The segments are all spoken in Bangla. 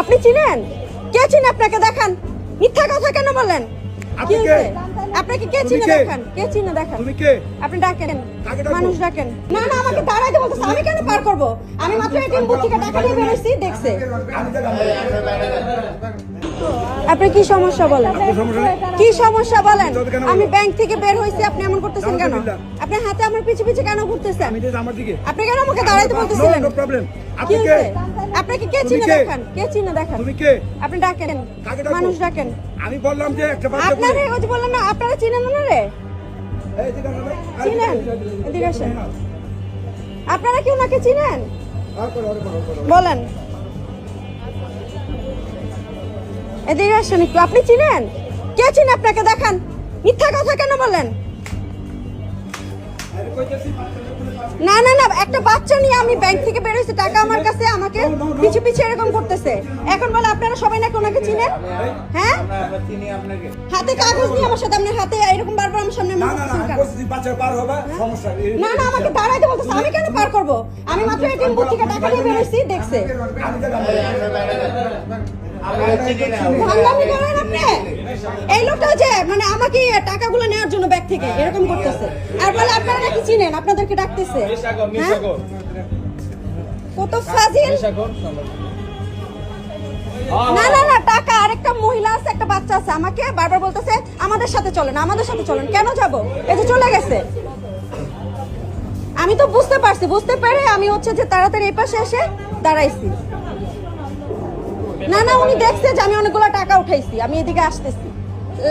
আপনি চিনেন? কে চিনে আপনাকে? দেখান। মিথ্যা কথা কেন বলেন? আপনি কি কে? আপনাকে কে চিনে দেখান? কে চিনে দেখান? আপনি ডাকেন। মানুষ ডাকেন। না না আমাকে দাঁড়াইতে বলতেছে আমি কেন পার করব? আমি মাত্র এটিএম বুথ থেকে টাকা নিয়ে বেরোইছি দেখছে। আপনার কি সমস্যা বলেন? কি সমস্যা বলেন? আমি ব্যাংক থেকে বের হয়েছি আপনি এমন করতেছেন কেন। আপনার হাতে আমার পিছে পিছে কেন ঘুরতেছেন? আপনি কেন আমাকে দাঁড়াইতে বলতেছিলেন? আপনি কে আপনাকে কে চিনে কে? দেখান? কে চিনে দেখান? তুমি কে? আপনি ডাকেন। মানুষ ডাকেন। আমি বললাম যে একটা বাচ্চা আপনারে ওই যে না আপনারা চিনেন না রে চিনেন? এদিকে আসেন। আপনারা কি ওনাকে চিনেন। বলেন। এদিকে আসেন একটু। আপনি চিনেন? কে চিনে আপনাকে দেখান? মিথ্যা কথা কেন বলেন? না না না একটা বাচ্চা নিয়ে আমি ব্যাংক থেকে বেরোইছি টাকা আমার কাছে আমাকে পিছু পিছু এরকম করতেছে এখন বলে আপনারা সবাই নাকি ওনাকে চিনেন হ্যাঁ হাতে কাগজ নিয়ে আমার সাথে আপনার হাতে এরকম বারবার আমার সামনে না না আমাকে দাঁড়াইতে বলতেছে আমি কেন পার করব আমি মাত্র এটিএম বুথ থেকে টাকা নিয়ে বেরোইছি দেখছে। ভান্ডামি করেন আপনি এই লোকটা যে মানে আমাকে টাকাগুলো নেওয়ার জন্য ব্যাগ থেকে এরকম করতেছে। আর বলে আপনারা নাকি চিনেন? আপনাদেরকে ডাকতেছে। হ্যাঁ? কত ফাজিল। না না না টাকা। আরেকটা মহিলা আছে একটা বাচ্চা আছে আমাকে বারবার বলতেছে আমাদের সাথে চলেন আমাদের সাথে চলেন। কেন যাব? এই যে চলে গেছে। আমি তো বুঝতে পারছি বুঝতে পেরে আমি হচ্ছে যে তাড়াতাড়ি এই পাশে এসে দাঁড়াইছি। না না উনি দেখছে যে আমি অনেকগুলো টাকা উঠাইছি আমি এদিকে আসতেছি।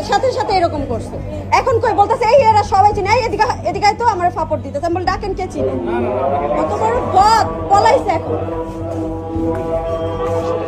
সাথে সাথে এরকম করছে। এখন কই বলতেছে এই এরা সবাই চিনে এদিকে এদিকে তো আমার ফাপড় দিতেছে। আমি বল ডাকেন কে চিনে? কত বড়